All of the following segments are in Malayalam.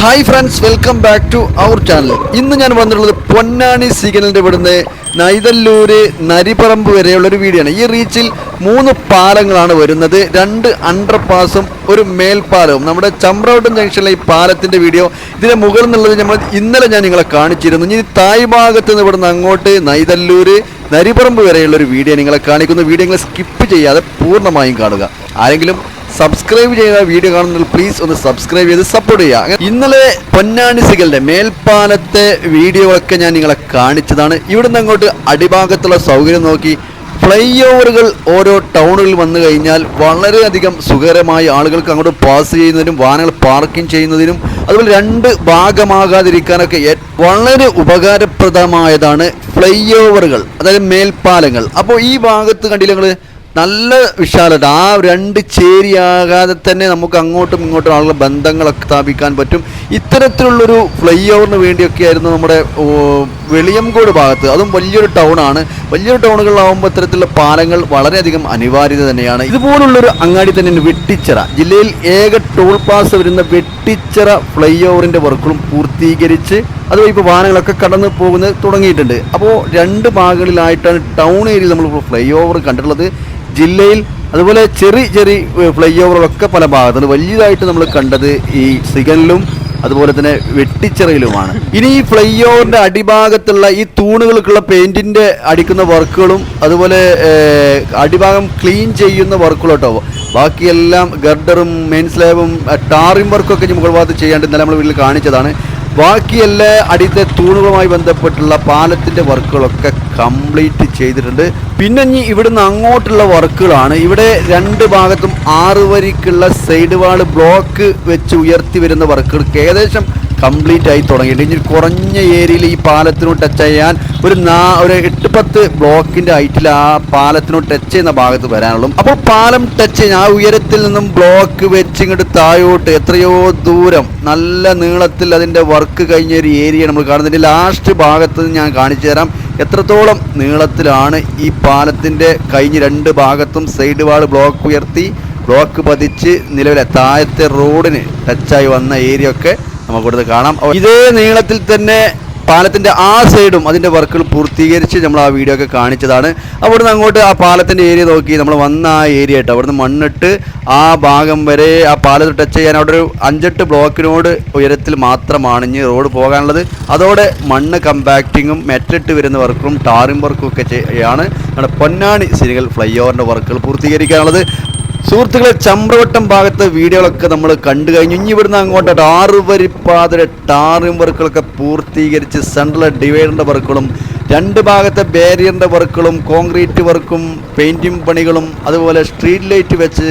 Hi friends welcome back to our channel ഇന്ന് ഞാൻ വന്നിട്ടുള്ളത് പൊന്നാനി സിഗ്നലിന്റെ ഇവിടുന്ന് നൈതല്ലൂര് നരിപ്പറമ്പ് വരെയുള്ള ഒരു വീഡിയോ ആണ്. ഈ റീച്ചിൽ മൂന്ന് പാലങ്ങളാണ് വരുന്നത്. രണ്ട് അണ്ടർ പാസും ഒരു മേൽപ്പാലവും. നമ്മുടെ ചമ്രവട്ടം ജംഗ്ഷനിലെ ഈ പാലത്തിന്റെ വീഡിയോ ഇതിന്റെ മുകളിൽ നിന്നുള്ളത് നമ്മൾ ഇന്നലെ ഞാൻ നിങ്ങളെ കാണിച്ചിരുന്നു. ഇനി തായ് ഭാഗത്ത് നിന്ന് ഇവിടുന്ന് അങ്ങോട്ട് നൈതല്ലൂര് നരിപ്പറമ്പ് വരെയുള്ള ഒരു വീഡിയോ നിങ്ങളെ കാണിക്കുന്നു. വീഡിയോ നിങ്ങൾ സ്കിപ്പ് ചെയ്യാതെ പൂർണമായും കാണുക. ആരെങ്കിലും സബ്സ്ക്രൈബ് ചെയ്ത വീഡിയോ കാണുന്നതിൽ പ്ലീസ് ഒന്ന് സബ്സ്ക്രൈബ് ചെയ്ത് സപ്പോർട്ട് ചെയ്യുക. ഇന്നലെ പൊന്നാനി സിഗലിന്റെ മേൽപ്പാലത്തെ വീഡിയോകളൊക്കെ ഞാൻ നിങ്ങളെ കാണിച്ചതാണ്. ഇവിടുന്ന് അങ്ങോട്ട് അടിഭാഗത്തുള്ള സൗകര്യം നോക്കി. ഫ്ലൈ ഓവറുകൾ ഓരോ ടൗണുകളിൽ വന്നു കഴിഞ്ഞാൽ വളരെയധികം സുഖകരമായി ആളുകൾക്ക് അങ്ങോട്ട് പാസ് ചെയ്യുന്നതിനും വാഹനങ്ങൾ പാർക്കിംഗ് ചെയ്യുന്നതിനും അതുപോലെ രണ്ട് ഭാഗമാകാതിരിക്കാനൊക്കെ വളരെ ഉപകാരപ്രദമായതാണ് ഫ്ലൈ ഓവറുകൾ അതായത് മേൽപ്പാലങ്ങൾ. അപ്പോൾ ഈ ഭാഗത്ത് കണ്ടില്ല നല്ല വിശാലത. ആ രണ്ട് ചേരിയാകാതെ തന്നെ നമുക്ക് അങ്ങോട്ടും ഇങ്ങോട്ടും ആളുകളെ ബന്ധങ്ങളൊക്കെ സ്ഥാപിക്കാൻ പറ്റും. ഇത്തരത്തിലുള്ളൊരു ഫ്ലൈ ഓവറിന് വേണ്ടിയൊക്കെ ആയിരുന്നു നമ്മുടെ വെളിയംകോട് ഭാഗത്ത്. അതും വലിയൊരു ടൗൺ ആണ് വലിയൊരു ടൗണുകളിലാവുമ്പോൾ ഇത്തരത്തിലുള്ള പാലങ്ങൾ വളരെയധികം അനിവാര്യത തന്നെയാണ്. ഇതുപോലുള്ളൊരു അങ്ങാടി തന്നെ വെട്ടിച്ചിറ. ജില്ലയിൽ ഏക ടോൾ പാസ് വരുന്ന വെട്ടിച്ചിറ ഫ്ലൈ ഓവറിന്റെ വർക്കുകളും പൂർത്തീകരിച്ച് അതുവഴി ഇപ്പോൾ വാഹനങ്ങളൊക്കെ കടന്ന് പോകുന്നത് തുടങ്ങിയിട്ടുണ്ട്. അപ്പോൾ രണ്ട് ഭാഗങ്ങളിലായിട്ടാണ് ടൗൺ ഏരിയയിൽ നമ്മൾ ഫ്ലൈ ഓവർ കണ്ടിട്ടുള്ളത്. ജില്ലയിൽ അതുപോലെ ചെറിയ ചെറിയ ഫ്ലൈ ഓവറുകളൊക്കെ പല ഭാഗത്തുണ്ട്. വലിയതായിട്ട് നമ്മൾ കണ്ടത് ഈ സിഗനിലും അതുപോലെ തന്നെ വെട്ടിച്ചിറയിലുമാണ്. ഇനി ഈ ഫ്ലൈ ഓവറിന്റെ അടിഭാഗത്തുള്ള ഈ തൂണുകൾക്കുള്ള പെയിന്റിന്റെ അടിക്കുന്ന വർക്കുകളും അതുപോലെ അടിഭാഗം ക്ലീൻ ചെയ്യുന്ന വർക്കുകളും കേട്ടോ ബാക്കിയെല്ലാം ഗർഡറും മെയിൻ സ്ലാബും ടാറിം വർക്കൊക്കെ മുകൾ ഭാഗത്ത് ചെയ്യാണ്ട് ഇന്നലെ നമ്മൾ വീട്ടിൽ കാണിച്ചതാണ്. ബാക്കി അടിത്തെ തൂണുകളുമായി ബന്ധപ്പെട്ടുള്ള പാലത്തിന്റെ വർക്കുകളൊക്കെ കംപ്ലീറ്റ് ചെയ്തിട്ടുണ്ട്. പിന്നെ ഇനി ഇവിടുന്ന് അങ്ങോട്ടുള്ള വർക്കുകളാണ്. ഇവിടെ രണ്ട് ഭാഗത്തും ആറ് വരിക്കുള്ള സൈഡ് വാൾ ബ്ലോക്ക് വെച്ച് ഉയർത്തി വരുന്ന വർക്കുകൾക്ക് ഏകദേശം കംപ്ലീറ്റ് ആയി തുടങ്ങിയിട്ടുണ്ട് ഇനി കുറഞ്ഞ ഏരിയയിൽ ഈ പാലത്തിനോട് ടച്ച് ചെയ്യാൻ ഒരു നാ ഒരു എട്ട് പത്ത് ബ്ലോക്കിന്റെ ഹൈറ്റിൽ ആ പാലത്തിനോട് ടച്ച് ചെയ്യുന്ന ഭാഗത്ത് വരാനുള്ളൂ. അപ്പോൾ പാലം ടച്ച് ചെയ്യുന്ന ആ ഉയരത്തിൽ നിന്നും ബ്ലോക്ക് വെച്ച് ഇങ്ങോട്ട് താഴോട്ട് എത്രയോ ദൂരം നല്ല നീളത്തിൽ അതിന്റെ വർക്ക് കഴിഞ്ഞ ഒരു ഏരിയ നമ്മൾ കാണുന്നുണ്ട്. ലാസ്റ്റ് ഭാഗത്ത് ഞാൻ കാണിച്ചു തരാം. എത്രത്തോളം നീളത്തിലാണ് ഈ പാലത്തിന്റെ കഴിഞ്ഞ് രണ്ട് ഭാഗത്തും സൈഡ് വാൾ ബ്ലോക്ക് ഉയർത്തി ബ്ലോക്ക് പതിച്ച് നിലവിലെ താഴത്തെ റോഡിന് ടച്ചായി വന്ന ഏരിയ ഒക്കെ നമുക്ക് ഇവിടുന്ന് കാണാം ഇതേ നീളത്തിൽ തന്നെ പാലത്തിന്റെ ആ സൈഡും അതിന്റെ വർക്കുകൾ പൂർത്തീകരിച്ച് നമ്മൾ ആ വീഡിയോ ഒക്കെ കാണിച്ചതാണ്. അവിടുന്ന് അങ്ങോട്ട് ആ പാലത്തിന്റെ ഏരിയ നോക്കി നമ്മൾ വന്ന ആ ഏരിയ ആയിട്ട് അവിടുന്ന് മണ്ണിട്ട് ആ ഭാഗം വരെ ആ പാലത്ത് ടച്ച് ചെയ്യാൻ അവിടെ ഒരു അഞ്ചെട്ട് ബ്ലോക്കിനോട് ഉയരത്തിൽ മാത്രമാണ് ഇനി റോഡ് പോകാനുള്ളത്. അതോടെ മണ്ണ് കമ്പാക്റ്റിങ്ങും മെറ്റിട്ട് വരുന്ന വർക്കും ടാറിംഗ് വർക്കും ഒക്കെ ചെയ്യാണ്. നമ്മുടെ പൊന്നാണി സിനികൾ ഫ്ലൈ ഓവറിന്റെ വർക്കുകൾ പൂർത്തീകരിക്കാനുള്ളത്. സുഹൃത്തുക്കളെ ചമ്രവട്ടം ഭാഗത്തെ വീഡിയോകളൊക്കെ നമ്മൾ കണ്ടു കഴിഞ്ഞു. ഇനി ഇവിടുന്ന് അങ്ങോട്ട് ആറ് വരിപ്പാതിരെ വർക്കുകളൊക്കെ പൂർത്തീകരിച്ച് സെൻട്രൽ ഡിവൈഡറിന്റെ വർക്കുകളും രണ്ട് ഭാഗത്തെ ബാരിയറിന്റെ വർക്കുകളും കോൺക്രീറ്റ് വർക്കും പെയിന്റിങ് പണികളും അതുപോലെ സ്ട്രീറ്റ് ലൈറ്റ് വെച്ച്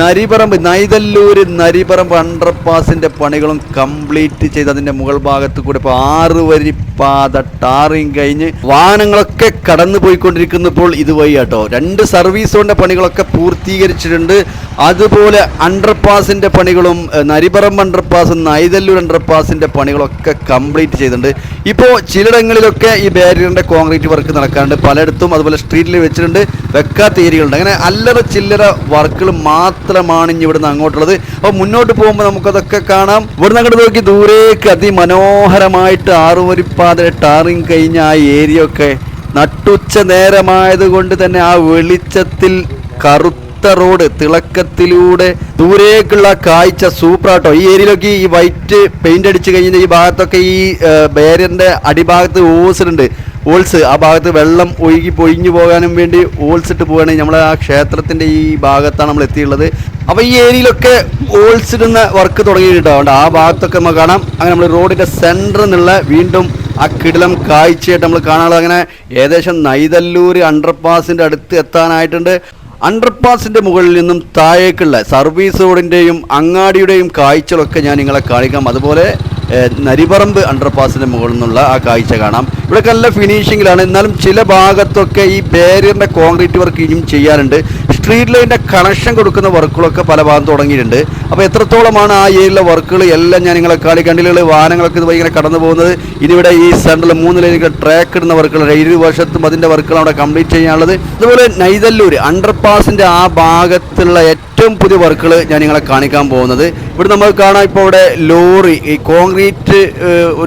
നരിപറമ്പ് നൈതല്ലൂര് നരിപറമ്പ് അണ്ടർപാസിന്റെ പണികളും കംപ്ലീറ്റ് ചെയ്ത് അതിന്റെ മുകൾ ഭാഗത്ത് കൂടെ ഇപ്പോൾ ആറ് വരി പാത ടാറിങ് കഴിഞ്ഞ് വാഹനങ്ങളൊക്കെ കടന്നു പോയിക്കൊണ്ടിരിക്കുന്നപ്പോൾ ഇതുവഴി കേട്ടോ രണ്ട് സർവീസുകളുടെ പണികളൊക്കെ പൂർത്തീകരിച്ചിട്ടുണ്ട്. അതുപോലെ അണ്ടർപാസിന്റെ പണികളും നരിപറമ്പ് അണ്ടർപാസും നൈതല്ലൂർ അണ്ടർപാസിന്റെ പണികളൊക്കെ കംപ്ലീറ്റ് ചെയ്തിട്ടുണ്ട്. ഇപ്പോൾ ചിലയിടങ്ങളിലൊക്കെ ഈ ബാരിയറിന്റെ കോൺക്രീറ്റ് വർക്ക് നടക്കാറുണ്ട്. പലയിടത്തും അതുപോലെ സ്ട്രീറ്റിൽ വെച്ചിട്ടുണ്ട്. വെക്കാത്ത ഏരിയകളുണ്ട്. അങ്ങനെ അല്ലറ ചില്ലറ വർക്കുകൾ മാത്രമാണ് ഇനി ഇവിടുന്ന് അങ്ങോട്ടുള്ളത്. അപ്പോൾ മുന്നോട്ട് പോകുമ്പോൾ നമുക്കതൊക്കെ കാണാം. ഇവിടുന്ന് അങ്ങോട്ട് നോക്കി ദൂരേക്ക് അതിമനോഹരമായിട്ട് ആറുവരിപ്പാതെ ടാറിങ് കഴിഞ്ഞ ആ ഏരിയ ഒക്കെ നട്ടുച്ച നേരമായത് കൊണ്ട് തന്നെ ആ വെളിച്ചത്തിൽ കറുത്ത റോഡ് തിളക്കത്തിലൂടെ ദൂരേക്കുള്ള കാഴ്ച സൂപ്പറാട്ടോ. ഈ ഏരിയയിലൊക്കെ ഈ വൈറ്റ് പെയിന്റ് അടിച്ച് കഴിഞ്ഞ ഈ ഭാഗത്തൊക്കെ ഈ ബാരിയറിന്റെ അടിഭാഗത്ത് ഓസിലുണ്ട് ഓൾസ് ആ ഭാഗത്ത് വെള്ളം ഒഴുകി പൊഴിഞ്ഞു പോകാനും വേണ്ടി ഓൾസ് ഇട്ട് പോവുകയാണെങ്കിൽ നമ്മളെ ആ ക്ഷേത്രത്തിന്റെ ഈ ഭാഗത്താണ് നമ്മൾ എത്തിയുള്ളത് അപ്പോൾ ഈ ഏരിയയിലൊക്കെ ഓൾസ് ഇടുന്ന വർക്ക് തുടങ്ങിയിട്ടോ അതുകൊണ്ട് ആ ഭാഗത്തൊക്കെ നമുക്ക് കാണാം. അങ്ങനെ നമ്മൾ റോഡിന്റെ സെന്ററിൽ നിന്നുള്ള വീണ്ടും ആ കിടിലം കാഴ്ചയായിട്ട് നമ്മൾ കാണാനുള്ളത്. അങ്ങനെ ഏകദേശം നൈതല്ലൂർ അണ്ടർപാസിന്റെ അടുത്ത് എത്താനായിട്ടുണ്ട്. അണ്ടർപാസിന്റെ മുകളിൽ നിന്നും താഴേക്കുള്ള സർവീസ് റോഡിന്റെയും അങ്ങാടിയുടെയും കാഴ്ചകളൊക്കെ ഞാൻ നിങ്ങളെ കാണിക്കാം. അതുപോലെ നരിപറമ്പ് അണ്ടർപാസിന്റെ മുകളിൽ നിന്നുള്ള ആ കാഴ്ച കാണാം. ഇവിടെ നല്ല ഫിനിഷിങ്ങിലാണ് എന്നാലും ചില ഭാഗത്തൊക്കെ ഈ ബാരിയറിന്റെ കോൺക്രീറ്റ് വർക്ക് ഇനിയും ചെയ്യാനുണ്ട്. സ്ട്രീറ്റ് ലൈന്റെ കണക്ഷൻ കൊടുക്കുന്ന വർക്കുകളൊക്കെ പല ഭാഗം തുടങ്ങിയിട്ടുണ്ട്. അപ്പോൾ എത്രത്തോളമാണ് ആ ഏരിയയിലെ വർക്കുകൾ എല്ലാം ഞാൻ നിങ്ങളെ കാളി കണ്ടിലുള്ള വാഹനങ്ങളൊക്കെ ഇതുപോലെ ഇങ്ങനെ കടന്നു പോകുന്നത്. ഇനിവിടെ ഈ സെൻട്രൽ മൂന്ന് ലൈനിൽ ട്രാക്ക് ഇടുന്ന വർക്കുകൾ ഇരു വർഷത്തും അതിന്റെ വർക്കുകൾ അവിടെ കംപ്ലീറ്റ് ചെയ്യാനുള്ളത്. അതുപോലെ നൈതല്ലൂർ അണ്ടർപാസിന്റെ ആ ഭാഗത്തുള്ള ഏറ്റവും പുതിയ വർക്കുകൾ ഞാൻ നിങ്ങളെ കാണിക്കാൻ പോകുന്നത്. ഇവിടെ നമ്മൾ കാണാം ഇപ്പോൾ ഇവിടെ ലോറി ഈ കോൺക്രീറ്റ്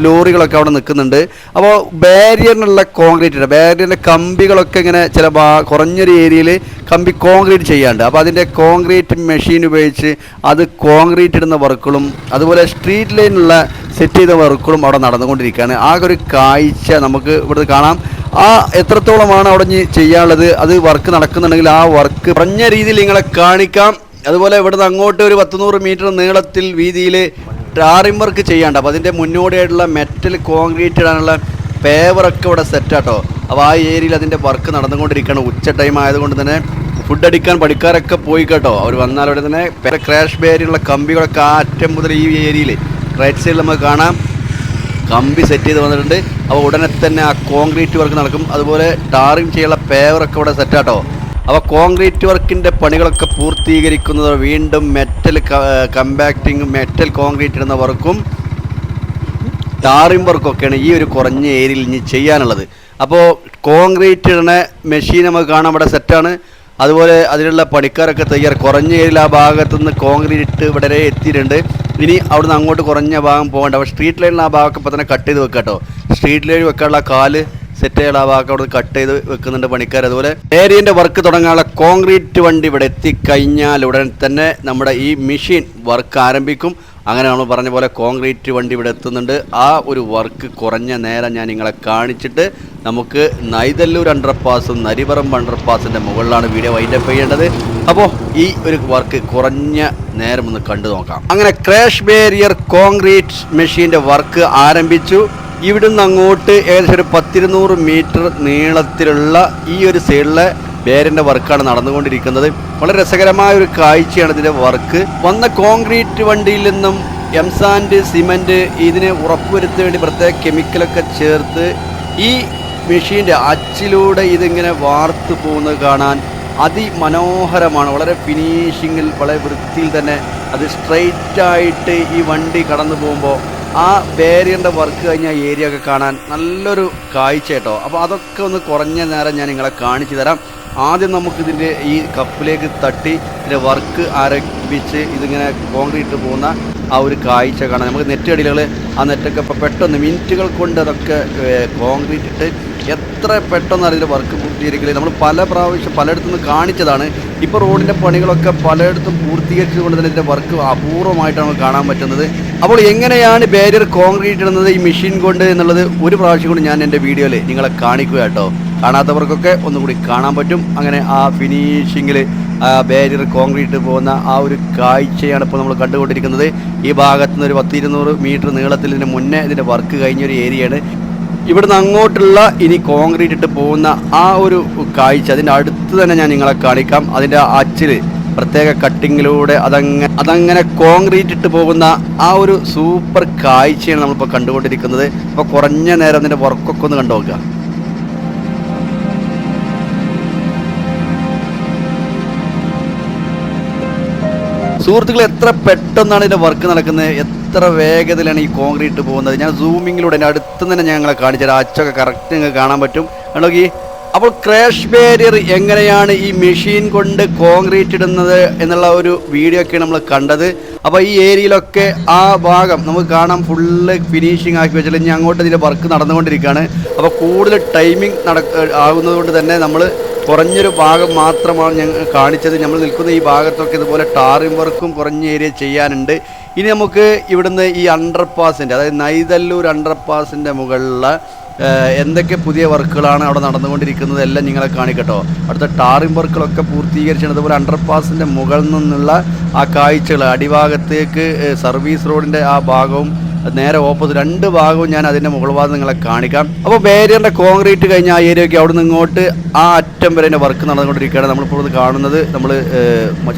ലോറികളൊക്കെ അവിടെ നിൽക്കുന്നുണ്ട്. അപ്പോൾ ബാരിയറിനുള്ള കോൺക്രീറ്റ് ബാരിയറിന്റെ കമ്പികളൊക്കെ ഇങ്ങനെ ചില ഭാ കുറഞ്ഞൊരു ഏരിയയിൽ കമ്പി കോൺക്രീറ്റ് ചെയ്യാണ്ട്. അപ്പോൾ അതിന്റെ കോൺക്രീറ്റ് മെഷീൻ ഉപയോഗിച്ച് അത് കോൺക്രീറ്റ് ഇടുന്ന വർക്കുകളും അതുപോലെ സ്ട്രീറ്റ് ലൈനുള്ള സെറ്റ് ചെയ്ത വർക്കുകളും അവിടെ നടന്നുകൊണ്ടിരിക്കുകയാണ്. ആ ഒരു കാഴ്ച നമുക്ക് ഇവിടുന്ന് കാണാം. ആ എത്രത്തോളമാണ് അവിടെ ചെയ്യാനുള്ളത്? അത് വർക്ക് നടക്കുന്നുണ്ടെങ്കിൽ ആ വർക്ക് കുറഞ്ഞ രീതിയിൽ നിങ്ങളെ കാണിക്കാം. അതുപോലെ ഇവിടുന്ന് അങ്ങോട്ട് ഒരു പത്തുനൂറ് മീറ്റർ നീളത്തിൽ വീതിയിൽ ടാറിംഗ് വർക്ക് ചെയ്യാണ്ട്. അപ്പോൾ അതിന്റെ മുന്നോടിയായിട്ടുള്ള മെറ്റൽ കോൺക്രീറ്റ് ഇടാനുള്ള പേവറൊക്കെ ഇവിടെ സെറ്റാട്ടോ അപ്പോൾ ആ ഏരിയയിൽ അതിന്റെ വർക്ക് നടന്നുകൊണ്ടിരിക്കുകയാണ്. ഉച്ച ടൈം ആയതുകൊണ്ട് തന്നെ ഫുഡ് അടിക്കാൻ പഠിക്കാരൊക്കെ പോയി കേട്ടോ. അവർ വന്നാൽ അവിടെ തന്നെ ക്രാഷ് ബേരിയുള്ള കമ്പികളൊക്കെ ആറ്റം മുതൽ ഈ ഏരിയയിൽ റൈറ്റ് സൈഡിൽ നമുക്ക് കാണാം. കമ്പി സെറ്റ് ചെയ്ത് വന്നിട്ടുണ്ട്. അപ്പോൾ ഉടനെ തന്നെ ആ കോൺക്രീറ്റ് വർക്ക് നടക്കും. അതുപോലെ ടാറിങ് ചെയ്യാനുള്ള പേവറൊക്കെ ഇവിടെ സെറ്റാട്ടോ അപ്പോൾ കോൺക്രീറ്റ് വർക്കിന്റെ പണികളൊക്കെ പൂർത്തീകരിക്കുന്നത് വീണ്ടും മെറ്റൽ കമ്പാക്റ്റിങ് മെറ്റൽ കോൺക്രീറ്റ് ഇടുന്ന വർക്കും ടാറിംഗ് വർക്കൊക്കെയാണ് ഈ ഒരു കുറഞ്ഞ ഏരിയയിൽ ഇനി ചെയ്യാനുള്ളത്. അപ്പോൾ കോൺക്രീറ്റ് ഇടണ മെഷീൻ നമുക്ക് കാണാൻ ഇവിടെ സെറ്റാണ് അതുപോലെ അതിനുള്ള പണിക്കാരൊക്കെ തയ്യാർ. കുറഞ്ഞ ഏരിയയിൽ ആ ഭാഗത്തു നിന്ന് കോൺക്രീറ്റ് ഇട്ട് വരെ എത്തിയിട്ടുണ്ട്. ഇനി അവിടുന്ന് അങ്ങോട്ട് കുറഞ്ഞ ഭാഗം പോകേണ്ട. അപ്പോൾ സ്ട്രീറ്റ് ലൈനിൽ ആ ഭാഗമൊക്കെ ഇപ്പോൾ തന്നെ കട്ട് ചെയ്ത് വെക്കാം കേട്ടോ സ്ട്രീറ്റ് ലൈൻ വെക്കാനുള്ള കാൽ സെറ്റ് ചെയ്യാൻ ആ ഭാഗം അവിടെ കട്ട് ചെയ്ത് വെക്കുന്നുണ്ട് പണിക്കാർ അതുപോലെ ഏരിയന്റെ വർക്ക് തുടങ്ങാനുള്ള കോൺക്രീറ്റ് വണ്ടി ഇവിടെ എത്തിക്കഴിഞ്ഞാൽ ഉടൻ തന്നെ നമ്മുടെ ഈ മെഷീൻ വർക്ക് ആരംഭിക്കും. അങ്ങനെ നമ്മൾ പറഞ്ഞ പോലെ കോൺക്രീറ്റ് വണ്ടി ഇവിടെ എത്തുന്നുണ്ട്. ആ ഒരു വർക്ക് കുറഞ്ഞ നേരം ഞാൻ നിങ്ങളെ കാണിച്ചിട്ട് നമുക്ക് നൈതല്ലൂർ അണ്ടർപാസും നരിപറമ്പ് അണ്ടർപാസിന്റെ മുകളിലാണ് വീഡിയോ വൈൻഡപ്പ് ചെയ്യേണ്ടത്. അപ്പോൾ ഈ ഒരു വർക്ക് കുറഞ്ഞ നേരം ഒന്ന് കണ്ടു നോക്കാം. അങ്ങനെ ക്രാഷ് ബാരിയർ കോൺക്രീറ്റ് മെഷീന്റെ വർക്ക് ആരംഭിച്ചു. ഇവിടുന്ന് അങ്ങോട്ട് ഏകദേശം ഒരു പത്തിരുന്നൂറ് മീറ്റർ നീളത്തിലുള്ള ഈ ഒരു സൈഡിലെ ബേരിന്റെ വർക്കാണ് നടന്നുകൊണ്ടിരിക്കുന്നത്. വളരെ രസകരമായ ഒരു കാഴ്ചയാണ് ഇതിന്റെ വർക്ക് വന്ന കോൺക്രീറ്റ് വണ്ടിയിൽ നിന്നും എംസാൻഡ് സിമന്റ് ഇതിനെ ഉറപ്പുവരുത്താൻ വേണ്ടി പ്രത്യേക കെമിക്കലൊക്കെ ചേർത്ത് ഈ മെഷീന്റെ അച്ചിലൂടെ ഇതിങ്ങനെ വാർത്തു പോകുന്നത് കാണാൻ അതിമനോഹരമാണ്. വളരെ ഫിനിഷിങ്ങിൽ വളരെ വൃത്തിയിൽ തന്നെ അത് സ്ട്രെയിറ്റ് ആയിട്ട് ഈ വണ്ടി കടന്നു പോകുമ്പോൾ ആ ബാരിയറിന്റെ വർക്ക് കഴിഞ്ഞ ഏരിയ ഒക്കെ കാണാൻ നല്ലൊരു കാഴ്ച കേട്ടോ. അപ്പോൾ അതൊക്കെ ഒന്ന് കുറഞ്ഞ നേരം ഞാൻ നിങ്ങളെ കാണിച്ചു തരാം. ആദ്യം നമുക്കിതിന്റെ ഈ കപ്പിലേക്ക് തട്ടി ഇതിന്റെ വർക്ക് ആരംഭിച്ച് ഇതിങ്ങനെ കോൺക്രീറ്റ് പോകുന്ന ആ ഒരു കാഴ്ച കാണാം. നമുക്ക് നെറ്റടികൾ ആ നെറ്റൊക്കെ ഇപ്പോൾ പെട്ടെന്ന് മിനിറ്റുകൾ കൊണ്ട് അതൊക്കെ കോൺക്രീറ്റ് ഇട്ട് എത്ര പെട്ടെന്ന് അതിന്റെ വർക്ക് പൂർത്തീകരിക്കൽ. നമ്മൾ പല പ്രാവശ്യം പലയിടത്തു നിന്ന് കാണിച്ചതാണ്. ഇപ്പോൾ റോഡിന്റെ പണികളൊക്കെ പലയിടത്തും പൂർത്തീകരിച്ചുകൊണ്ട് തന്നെ ഇതിന്റെ വർക്ക് അപൂർവമായിട്ടാണ് കാണാൻ പറ്റുന്നത്. അപ്പോൾ എങ്ങനെയാണ് ബാരിയർ കോൺക്രീറ്റ് ഇടുന്നത് ഈ മെഷീൻ കൊണ്ട് എന്നുള്ളത് ഒരു പ്രാവശ്യം കൂടി ഞാൻ എന്റെ വീഡിയോയിൽ നിങ്ങളെ കാണിക്കുക കേട്ടോ കാണാത്തവർക്കൊക്കെ ഒന്നുകൂടി കാണാൻ പറ്റും. അങ്ങനെ ആ ഫിനിഷിങ്ങിൽ ബാരിയർ കോൺക്രീറ്റ് പോകുന്ന ആ ഒരു കാഴ്ചയാണ് ഇപ്പോൾ നമ്മൾ കണ്ടുകൊണ്ടിരിക്കുന്നത്. ഈ ഭാഗത്തു നിന്ന് ഒരു പത്ത് ഇരുന്നൂറ് മീറ്റർ നീളത്തിൽ ഇതിന് മുന്നേ ഇതിന്റെ വർക്ക് കഴിഞ്ഞൊരു ഏരിയയാണ്. ഇവിടുന്ന് അങ്ങോട്ടുള്ള ഇനി കോൺക്രീറ്റ് ഇട്ട് പോകുന്ന ആ ഒരു കാഴ്ച അതിന്റെ അടുത്ത് തന്നെ ഞാൻ നിങ്ങളെ കാണിക്കാം. അതിന്റെ അച്ചിൽ പ്രത്യേക കട്ടിങ്ങിലൂടെ അതങ്ങനെ അതങ്ങനെ കോൺക്രീറ്റ് ഇട്ട് പോകുന്ന ആ ഒരു സൂപ്പർ കാഴ്ചയാണ് നമ്മളിപ്പോൾ കണ്ടുകൊണ്ടിരിക്കുന്നത്. അപ്പോൾ കുറഞ്ഞ നേരം അതിന്റെ വർക്കൊക്കെ ഒന്ന് കണ്ടു നോക്കുക. സുഹൃത്തുക്കൾ എത്ര പെട്ടെന്നാണ് ഇതിന്റെ വർക്ക് നടക്കുന്നത്? എത്ര വേഗത്തിലാണ് ഈ കോൺക്രീറ്റ് പോകുന്നത്? ഞാൻ സൂമിങ്ങിലൂടെ എന്റെ അടുത്ത് തന്നെ ഞങ്ങളെ കാണിച്ചത് അച്ചൊക്കെ കറക്റ്റ് നിങ്ങൾക്ക് കാണാൻ പറ്റും. നോക്കി അപ്പോൾ ക്രാഷ് ബാരിയർ എങ്ങനെയാണ് ഈ മെഷീൻ കൊണ്ട് കോൺക്രീറ്റ് ഇടുന്നത് എന്നുള്ള ഒരു വീഡിയോ ഒക്കെ നമ്മൾ കണ്ടത്. അപ്പോൾ ഈ ഏരിയയിലൊക്കെ ആ ഭാഗം നമുക്ക് കാണാം ഫുള്ള് ഫിനിഷിംഗ് ആക്കി വെച്ചാൽ ഇനി അങ്ങോട്ട് ഇതിന്റെ വർക്ക് നടന്നുകൊണ്ടിരിക്കുകയാണ്. അപ്പോൾ കൂടുതൽ ടൈമിംഗ് നടക്ക ആകുന്നതുകൊണ്ട് തന്നെ നമ്മൾ കുറഞ്ഞൊരു ഭാഗം മാത്രമാണ് ഞങ്ങൾ കാണിച്ചത്. നമ്മൾ നിൽക്കുന്ന ഈ ഭാഗത്തൊക്കെ ഇതുപോലെ ടാറിംഗ് വർക്കും കുറഞ്ഞ ഏരിയ ചെയ്യാനുണ്ട്. ഇനി നമുക്ക് ഇവിടുന്ന് ഈ അണ്ടർപാസിന്റെ അതായത് നൈതല്ലൂർ അണ്ടർപാസിന്റെ മുകളിലുള്ള എന്തൊക്കെ പുതിയ വർക്കുകളാണ് അവിടെ നടന്നുകൊണ്ടിരിക്കുന്നത് എല്ലാം നിങ്ങളെ കാണിക്കട്ടോ. അടുത്ത ടാറിംഗ് വർക്കുകളൊക്കെ പൂർത്തീകരിച്ചാണ് അതുപോലെ അണ്ടർപാസിന്റെ മുകളിൽ നിന്നുള്ള ആ കാഴ്ചകൾ അടിഭാഗത്തേക്ക് സർവീസ് റോഡിന്റെ ആ ഭാഗവും നേരെ ഓപ്പോസിറ്റ് രണ്ട് ഭാഗവും ഞാൻ അതിന്റെ മുകൾ ഭാഗം നിങ്ങളെ കാണിക്കാം. അപ്പോൾ ബാരിയറിന്റെ കോൺക്രീറ്റ് കഴിഞ്ഞ ആ ഏരിയയൊക്കെ അവിടെ നിന്ന് ഇങ്ങോട്ട് ആ അറ്റം വരെ എന്റെ വർക്ക് നടന്നുകൊണ്ടിരിക്കുകയാണ്. നമ്മളിപ്പോൾ ഇത് കാണുന്നത് നമ്മൾ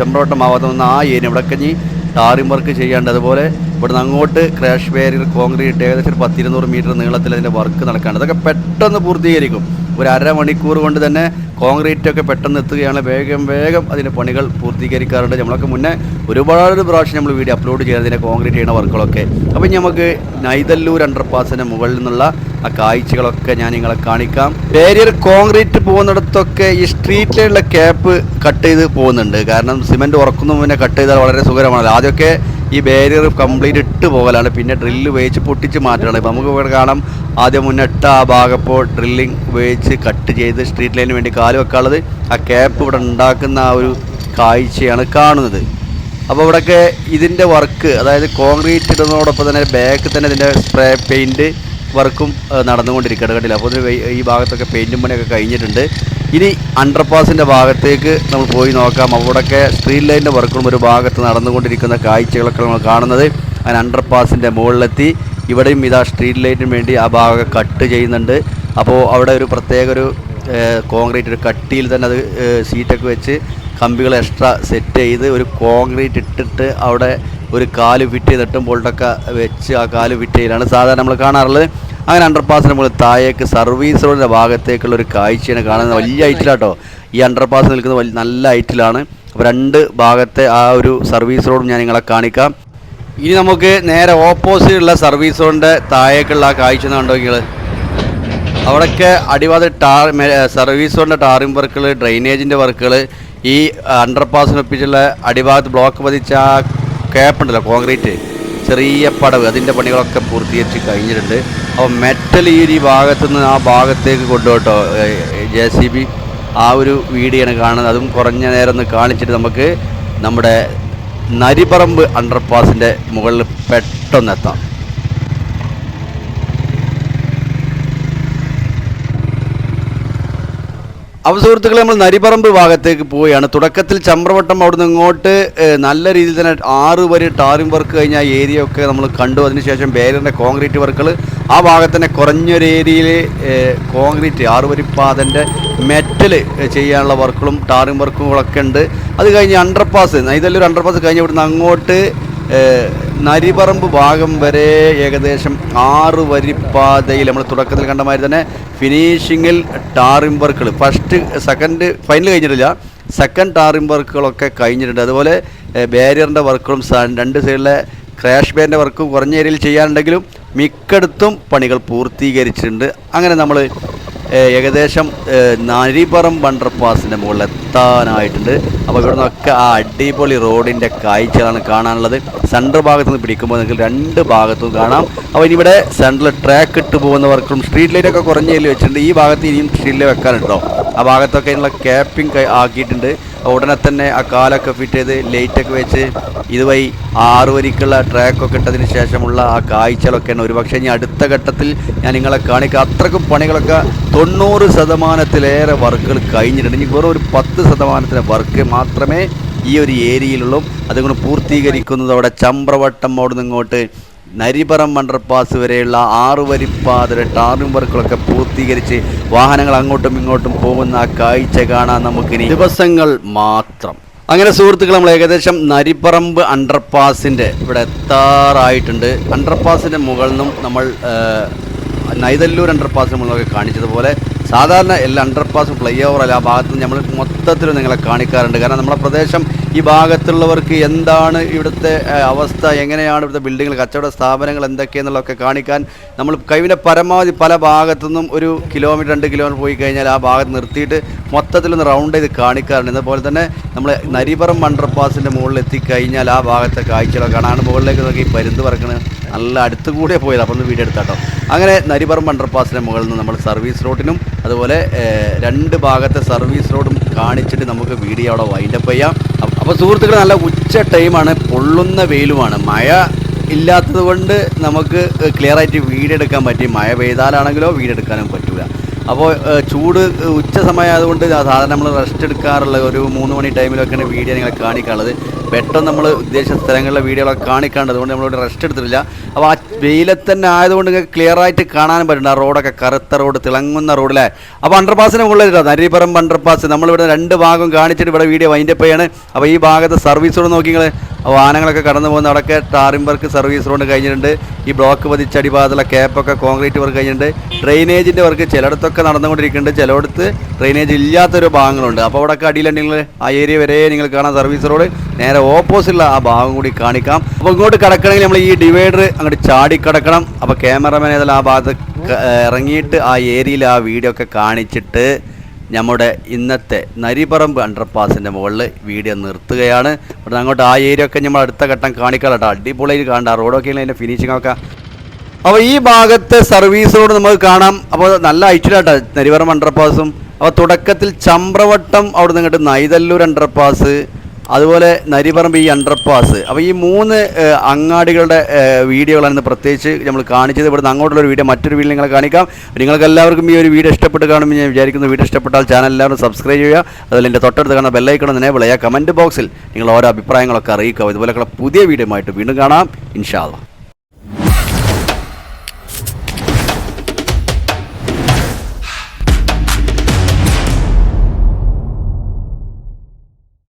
ചമ്പ്രവട്ടം ആവാത്ത ആ ഏരിയ ഇവിടെ കഴിഞ്ഞ് ടാറിംഗ് വർക്ക് ചെയ്യാണ്ട് അതുപോലെ ഇവിടുന്ന് അങ്ങോട്ട് ക്രാഷ് ബാരിയർ കോൺക്രീറ്റ് ഏകദേശം ഒരു പത്തിരുന്നൂറ് മീറ്റർ നീളത്തിൽ അതിന്റെ വർക്ക് നടക്കുകയാണ് അതൊക്കെ പെട്ടെന്ന് പൂർത്തീകരിക്കും. ഒരു അര മണിക്കൂർ കൊണ്ട് തന്നെ കോൺക്രീറ്റ് ഒക്കെ പെട്ടെന്ന് എത്തുകയാണ്. വേഗം വേഗം അതിന്റെ പണികൾ പൂർത്തീകരിക്കാറുണ്ട്. നമ്മളൊക്കെ മുന്നേ ഒരുപാട് പ്രാവശ്യം നമ്മൾ വീഡിയോ അപ്ലോഡ് ചെയ്യുന്നതിന്റെ കോൺക്രീറ്റ് ചെയ്യുന്ന വർക്കുകളൊക്കെ. അപ്പം നമുക്ക് നൈതല്ലൂർ അണ്ടർപാസിന്റെ മുകളിൽ നിന്നുള്ള ആ കാഴ്ചകളൊക്കെ ഞാൻ നിങ്ങളെ കാണിക്കാം. ബാരിയർ കോൺക്രീറ്റ് പോകുന്നിടത്തൊക്കെ ഈ സ്ട്രീറ്റിലുള്ള ക്യാപ്പ് കട്ട് ചെയ്ത് പോകുന്നുണ്ട്. കാരണം സിമെന്റ് ഉറക്കുന്ന മുന്നേ കട്ട് ചെയ്താൽ വളരെ സുഖകരമാണല്ലോ. ആദ്യമൊക്കെ ഈ ബാരിയർ കംപ്ലീറ്റ് ഇട്ട് പോകലാണ്. പിന്നെ ഡ്രില്ല് ഉപയോഗിച്ച് പൊട്ടിച്ച് മാറ്റണം ഇപ്പം നമുക്ക് ഇവിടെ കാണാം. ആദ്യം മുന്നിട്ട ആ ഭാഗപ്പോൾ ഡ്രില്ലിംഗ് ഉപയോഗിച്ച് കട്ട് ചെയ്ത് സ്ട്രീറ്റ് ലൈനിന് വേണ്ടി കാൽ വെക്കാനുള്ളത് ആ ക്യാപ്പ് ഇവിടെ ഉണ്ടാക്കുന്ന ആ ഒരു കാഴ്ചയാണ് കാണുന്നത്. അപ്പോൾ ഇവിടെയൊക്കെ ഇതിന്റെ വർക്ക് അതായത് കോൺക്രീറ്റ് ഇടുന്നതോടൊപ്പം തന്നെ ബാക്ക് തന്നെ ഇതിന്റെ സ്പ്രേ പെയിന്റ് വർക്കും നടന്നുകൊണ്ടിരിക്കുകയാണ് കണ്ടില്ല? അപ്പോൾ ഈ ഭാഗത്തൊക്കെ പെയിന്റും പണിയൊക്കെ കഴിഞ്ഞിട്ടുണ്ട്. ഇനി അണ്ടർപാസിന്റെ ഭാഗത്തേക്ക് നമ്മൾ പോയി നോക്കാം. അവിടെയൊക്കെ സ്ട്രീറ്റ് ലൈനിന്റെ വർക്കും ഒരു ഭാഗത്ത് നടന്നുകൊണ്ടിരിക്കുന്ന കാഴ്ചകളൊക്കെ നമ്മൾ കാണുന്നത്. അങ്ങനെ അണ്ടർപാസിന്റെ മുകളിലെത്തി. ഇവിടെയും ഇതാ സ്ട്രീറ്റ് ലൈറ്റിന് വേണ്ടി ആ ഭാഗം കട്ട് ചെയ്യുന്നുണ്ട്. അപ്പോൾ അവിടെ ഒരു പ്രത്യേക ഒരു കോൺക്രീറ്റ് ഒരു കട്ടിയിൽ തന്നെ അത് സീറ്റൊക്കെ വെച്ച് കമ്പികൾ എക്സ്ട്രാ സെറ്റ് ചെയ്ത് ഒരു കോൺക്രീറ്റ് ഇട്ടിട്ട് അവിടെ ഒരു കാൽ ഫിറ്റ് ചെയ്തിട്ടും ബോൾട്ടൊക്കെ വെച്ച് ആ കാൽ ഫിറ്റ് ചെയ്യലാണ് സാധാരണ നമ്മൾ കാണാറുള്ളത്. അങ്ങനെ അണ്ടർപാസിന് മുകളിൽ താഴേക്ക് സർവീസ് റോഡിന്റെ ഭാഗത്തേക്കുള്ള ഒരു കാഴ്ചയാണ് കാണുന്നത്. വലിയ ഹൈറ്റിലാട്ടോ ഈ അണ്ടർപാസ് നിൽക്കുന്നത് വലിയ നല്ല ഹൈറ്റിലാണ് അപ്പോൾ രണ്ട് ഭാഗത്തെ ആ ഒരു സർവീസ് റോഡും ഞാൻ നിങ്ങളെ കാണിക്കാം. ഇനി നമുക്ക് നേരെ ഓപ്പോസിറ്റുള്ള സർവീസ് റോഡിന്റെ താഴേക്കുള്ള ആ കാഴ്ച കണ്ടോ നിങ്ങൾ അവിടെയൊക്കെ അടിവാദ ടാർ സർവീസ് കൊണ്ട ടാറിംഗ് വർക്കുകൾ ഡ്രെയിനേജിന്റെ വർക്കുകൾ ഈ അണ്ടർപാസിനൊപ്പിച്ചുള്ള അടിഭാഗത്ത് ബ്ലോക്ക് പതിച്ച ക്യാപ്പ് ഉണ്ടല്ലോ കോൺക്രീറ്റ് ചെറിയ പടവ് അതിന്റെ പണികളൊക്കെ പൂർത്തീകരിച്ച് കഴിഞ്ഞിട്ടുണ്ട്. അപ്പോൾ മെറ്റൽ ഈ ഒരു ഭാഗത്തു നിന്ന് ആ ഭാഗത്തേക്ക് കൊണ്ടുപോട്ടോ ജെ സി ബി ആ ഒരു വീഡിയോയാണ് കാണുന്നത്. അതും കുറഞ്ഞ നേരം ഒന്ന് കാണിച്ചിട്ട് നമുക്ക് നമ്മുടെ നരിപ്പറമ്പ് അണ്ടർപാസിന്റെ മുകളിൽ പെട്ടെന്നെത്താം. അപ്പോൾ സുഹൃത്തുക്കളെ നമ്മൾ നരിപറമ്പ് ഭാഗത്തേക്ക് പോവുകയാണ്. തുടക്കത്തിൽ ചമ്പ്രവട്ടം അവിടുന്ന് ഇങ്ങോട്ട് നല്ല രീതിയിൽ തന്നെ ആറ് വരി ടാറിംഗ് വർക്ക് കഴിഞ്ഞ ഏരിയ ഒക്കെ നമ്മൾ കണ്ടു. അതിനുശേഷം ബേലറിന്റെ കോൺക്രീറ്റ് വർക്കുകൾ ആ ഭാഗത്ത് തന്നെ കുറഞ്ഞൊരു ഏരിയയിൽ കോൺക്രീറ്റ് ആറ് വരി പാതന്റെ മെറ്റൽ ചെയ്യാനുള്ള വർക്കുകളും ടാറിംഗ് വർക്കുകളൊക്കെ ഉണ്ട്. അത് കഴിഞ്ഞ് അണ്ടർപാസ് ഇതെല്ലാം അണ്ടർപാസ് കഴിഞ്ഞ് ഇവിടുന്ന് അങ്ങോട്ട് നരിപറമ്പ് ഭാഗം വരെ ഏകദേശം ആറ് വരിപ്പാതയിൽ നമ്മൾ തുടക്കത്തിൽ കണ്ട മാതിരി തന്നെ ഫിനിഷിങ്ങിൽ ടാറിംഗ് വർക്കുകൾ. ഫസ്റ്റ് സെക്കൻഡ് ഫൈനൽ കഴിഞ്ഞിട്ടില്ല. സെക്കൻഡ് ടാറിംഗ് വർക്കുകളൊക്കെ കഴിഞ്ഞിട്ടുണ്ട്. അതുപോലെ ബാരിയറിന്റെ വർക്കുകളും രണ്ട് സൈഡിലെ ക്രാഷ് ബാരിന്റെ വർക്കും കുറഞ്ഞ ഏരിയയിൽ ചെയ്യാനുണ്ടെങ്കിലും മിക്കടത്തും പണികൾ പൂർത്തീകരിച്ചിട്ടുണ്ട്. അങ്ങനെ നമ്മൾ ഏകദേശം നരിപറം ബണ്ടർപാസിന്റെ മുകളിൽ എത്താനായിട്ടുണ്ട്. അപ്പോൾ ഇവിടെ നിന്നൊക്കെ ആ അടിപൊളി റോഡിന്റെ കാഴ്ചകളാണ് കാണാനുള്ളത്. സെൻട്രൽ ഭാഗത്ത് നിന്ന് പിടിക്കുമ്പോൾ നിങ്ങൾക്ക് രണ്ട് ഭാഗത്തും കാണാം. അപ്പോൾ ഇനി ഇവിടെ സെൻട്രൽ ട്രാക്ക് ഇട്ട് പോകുന്നവർക്കും സ്ട്രീറ്റ് ലൈറ്റൊക്കെ കുറഞ്ഞ കയ്യിൽ വെച്ചിട്ടുണ്ട്. ഈ ഭാഗത്ത് ഇനിയും സ്ട്രീറ്റ് ലൈറ്റ് വെക്കാനുണ്ടോ ആ ഭാഗത്തൊക്കെ അതിനുള്ള ക്യാപ്പിംഗ് ആക്കിയിട്ടുണ്ട്. ഉടനെ തന്നെ ആ കാലൊക്കെ ഫിറ്റ് ചെയ്ത് ലൈറ്റൊക്കെ വെച്ച് ഇതുവഴി ആറു വരിക്കുള്ള ട്രാക്കൊക്കെ ഇട്ടതിന് ശേഷമുള്ള ആ കാഴ്ചകളൊക്കെയാണ് ഒരുപക്ഷെ ഇനി അടുത്ത ഘട്ടത്തിൽ ഞാൻ നിങ്ങളെ കാണിക്കുക അത്രക്കും പണികളൊക്കെ തൊണ്ണൂറ് ശതമാനത്തിലേറെ വർക്കുകൾ കഴിഞ്ഞിട്ടുണ്ട്. ഇനി വെറും ഒരു പത്ത് ശതമാനത്തിലെ വർക്ക് മാത്രമേ ഈ ഒരു ഏരിയയിലുള്ളൂ. അതുകൊണ്ട് പൂർത്തീകരിക്കുന്നതോടെ ചമ്പ്രവട്ടം അവിടെ ഇങ്ങോട്ട് നരിപറം അണ്ടർപാസ് വരെയുള്ള ആറു വരിപ്പാതിരെ ടാറിംഗ് വർക്കുകളൊക്കെ പൂർത്തീകരിച്ച് വാഹനങ്ങൾ അങ്ങോട്ടും ഇങ്ങോട്ടും പോകുന്ന ആ കാഴ്ച കാണാൻ നമുക്കിനി ദിവസങ്ങൾ മാത്രം. അങ്ങനെ സുഹൃത്തുക്കൾ നമ്മൾ ഏകദേശം നരിപ്പറമ്പ് അണ്ടർപാസിന്റെ ഇവിടെ എത്താറായിട്ടുണ്ട്. അണ്ടർപാസിന്റെ മുകളിൽ നിന്നും നമ്മൾ നൈതല്ലൂർ അണ്ടർപാസ് നമ്മളൊക്കെ കാണിച്ചതുപോലെ സാധാരണ എല്ലാ അണ്ടർപാസും ഫ്ലൈ ഓവർ അല്ല ആ ഭാഗത്ത് നമ്മൾ മൊത്തത്തിൽ നിങ്ങളെ കാണിക്കാറുണ്ട്. കാരണം നമ്മുടെ പ്രദേശം ഈ ഭാഗത്തുള്ളവർക്ക് എന്താണ് ഇവിടുത്തെ അവസ്ഥ? എങ്ങനെയാണ് ഇവിടുത്തെ ബിൽഡിങ്ങുകൾ കച്ചവട സ്ഥാപനങ്ങൾ എന്തൊക്കെയെന്നുള്ളതൊക്കെ കാണിക്കാൻ നമ്മൾ കഴിവിന്റെ പരമാവധി പല ഭാഗത്തുനിന്നും ഒരു കിലോമീറ്റർ രണ്ട് കിലോമീറ്റർ പോയി കഴിഞ്ഞാൽ ആ ഭാഗത്ത് നിർത്തിയിട്ട് മൊത്തത്തിലൊന്ന് റൗണ്ട് ചെയ്ത് കാണിക്കാറുണ്ട്. അതുപോലെ തന്നെ നമ്മൾ നരിപറം അണ്ടർപാസിന്റെ മുകളിൽ എത്തിക്കഴിഞ്ഞാൽ ആ ഭാഗത്തെ കാഴ്ചകളൊക്കെ കാണാൻ മുകളിലേക്ക് നോക്കി പരുന്ത് പറക്കണ. നല്ല അടുത്ത് കൂടെ പോയത്. അപ്പോൾ ഒന്ന് വീഡിയോ എടുത്താട്ടോ. അങ്ങനെ നരിപറമ്പ് അണ്ടർപാസിന്റെ മുകളിൽ നിന്ന് നമ്മൾ സർവീസ് റോഡിനും അതുപോലെ രണ്ട് ഭാഗത്തെ സർവീസ് റോഡും കാണിച്ചിട്ട് നമുക്ക് വീഡിയോ അവിടെ വൈൻഡപ്പ് ചെയ്യാം. അപ്പോൾ സുഹൃത്തുക്കൾ നല്ല ഉച്ച ടൈമാണ് പൊള്ളുന്ന വെയിലുമാണ്. മഴ ഇല്ലാത്തത് കൊണ്ട് നമുക്ക് ക്ലിയർ ആയിട്ട് വീഡിയോ എടുക്കാൻ പറ്റി. മഴ പെയ്താലാണെങ്കിലോ വീടെടുക്കാനും പറ്റില്ല അപ്പോൾ ചൂട് ഉച്ച സമയമായതുകൊണ്ട് സാധാരണ നമ്മൾ റെസ്റ്റ് എടുക്കാറുള്ള ഒരു മൂന്ന് മണി ടൈമിലൊക്കെയാണ് വീഡിയോ നിങ്ങളെ കാണിക്കാനുള്ളത്. പെട്ടെന്ന് നമ്മൾ ഉദ്ദേശിച്ച സ്ഥലങ്ങളിലെ വീഡിയോകളൊക്കെ കാണിക്കാണ്ട് അതുകൊണ്ട് നമ്മളിവിടെ റെസ്റ്റ് എടുത്തിട്ടില്ല. അപ്പോൾ ആ വെയിലത്ത് തന്നെ ആയതുകൊണ്ട് നിങ്ങൾക്ക് ക്ലിയർ ആയിട്ട് കാണാൻ പറ്റുന്നുണ്ട്. ആ റോഡൊക്കെ കറുത്ത റോഡ് തിളങ്ങുന്ന റോഡിലെ അപ്പോൾ അണ്ടർപാസിന് മുകളിൽ നരിപ്പറമ്പ് അണ്ടർപാസ് നമ്മളിവിടെ രണ്ട് ഭാഗം കാണിച്ചിട്ട് ഇവിടെ വീഡിയോ വൈൻഡപ്പ് ചെയ്യാണ്. അപ്പോൾ ഈ ഭാഗത്ത് സർവീസോട് നോക്കി നിങ്ങൾ വാഹനങ്ങളൊക്കെ കടന്നു പോകുന്ന അവിടെയൊക്കെ ടാറിംഗ് വർക്ക് സർവീസ് റോഡ് കഴിഞ്ഞിട്ടുണ്ട്. ഈ ബ്ലോക്ക് പതിച്ചടി ഭാഗത്തുള്ള ക്യാപ്പൊക്കെ കോൺക്രീറ്റ് വർക്ക് കഴിഞ്ഞിട്ടുണ്ട്. ഡ്രെയിനേജിന്റെ വർക്ക് ചിലയിടത്തൊക്കെ നടന്നുകൊണ്ടിരിക്കുന്നുണ്ട്. ചിലയിടത്ത് ഡ്രെയിനേജ് ഇല്ലാത്തൊരു ഭാഗങ്ങളുണ്ട്. അപ്പോൾ അവിടെയൊക്കെ അടിയിലുണ്ടെങ്കിൽ ആ ഏരിയ വരെ നിങ്ങൾ കാണാൻ സർവീസ് റോഡ് നേരെ ഓപ്പോസിറ്റുള്ള ആ ഭാഗം കൂടി കാണിക്കാം. അപ്പോൾ ഇങ്ങോട്ട് കിടക്കണമെങ്കിൽ നമ്മൾ ഈ ഡിവൈഡർ അങ്ങോട്ട് ചാടി കിടക്കണം. അപ്പോൾ ക്യാമറമാൻ ഏതെല്ലാം ആ ഭാഗത്ത് ഇറങ്ങിയിട്ട് ആ ഏരിയയിൽ ആ വീഡിയോ ഒക്കെ കാണിച്ചിട്ട് നമ്മുടെ ഇന്നത്തെ നരിപറമ്പ് അണ്ടർപാസിന്റെ മുകളിൽ വീഡിയോ നിർത്തുകയാണ്. അവിടെ അങ്ങോട്ട് ആ ഏരിയ ഒക്കെ നമ്മൾ അടുത്ത ഘട്ടം കാണിക്കാം കേട്ടോ. അടിപൊളിയായിട്ട് കാണണ്ട റോഡൊക്കെ അതിന്റെ ഫിനിഷിംഗ് ഒക്കെ. അപ്പോൾ ഈ ഭാഗത്തെ സർവീസ് റോഡ് നമുക്ക് കാണാം. അപ്പോൾ നല്ല ഐറ്റിലാട്ടോ നരിപറമ്പ് അണ്ടർപാസും അപ്പോൾ തുടക്കത്തിൽ ചമ്പ്രവട്ടം അവിടെ നിന്ന് ഇങ്ങോട്ട് നൈതല്ലൂർ അണ്ടർപാസ് അതുപോലെ നരിപറമ്പ് ഈ അണ്ടർപാസ് അപ്പോൾ ഈ മൂന്ന് അങ്ങാടികളുടെ വീഡിയോകളാണ് ഇന്ന് പ്രത്യേകിച്ച് നമ്മൾ കാണിച്ചത്. ഇവിടുന്ന് അങ്ങോട്ടുള്ള ഒരു വീഡിയോ മറ്റൊരു വീഡിയോ നിങ്ങളെ കാണിക്കാം. നിങ്ങൾക്ക് എല്ലാവർക്കും ഈ ഒരു വീഡിയോ ഇഷ്ടപ്പെട്ട് കാണുമ്പോൾ ഞാൻ വിചാരിക്കുന്നു. വീഡിയോ ഇഷ്ടപ്പെട്ടാൽ ചാനൽ എല്ലാവരും സബ്സ്ക്രൈബ് ചെയ്യുക. അതുപോലെ എന്റെ തൊട്ടടുത്ത് കാണുന്ന ബെല്ലൈക്കണം എനേബിൾ ചെയ്യുക. കമന്റ് ബോക്സിൽ നിങ്ങൾ ഓരോ അഭിപ്രായങ്ങളൊക്കെ അറിയിക്കുക. ഇതുപോലെയുള്ള പുതിയ വീഡിയോ ആയിട്ട് വീണ്ടും കാണാം. ഇൻഷാല്ല